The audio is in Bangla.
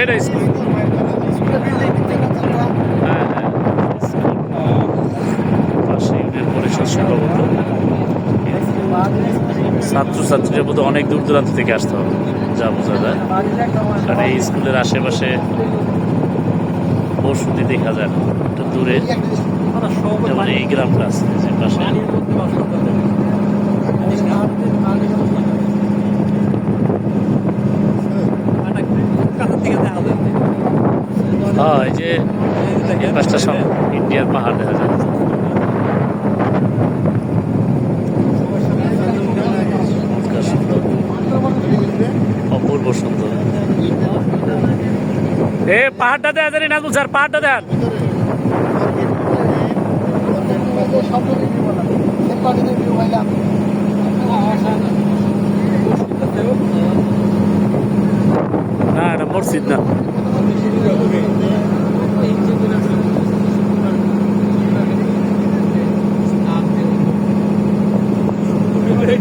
এটা স্কুল হ্যাঁ হ্যাঁ পাশে ইউনিয়ন পরিষদ সম্ভবত ছাত্রছাত্রীরা বোধহয় অনেক দূর দূরান্ত থেকে আসতে হবে যা বোঝা যায়। কারণ এই স্কুলের আশেপাশে বসতি দেখা যায় একটু দূরে। যেমন এই গ্রামটা আছে যে পাশে। হ্যাঁ এই যে পাঁচটা সব ইন্ডিয়ার পাহাড় দেখা যায়। অপূর্ব সুন্দর। এ, পাহাড়টা দেখা যায় নাজমুল স্যার, পাহাড়টা দেখান না, এটা মসজিদ না।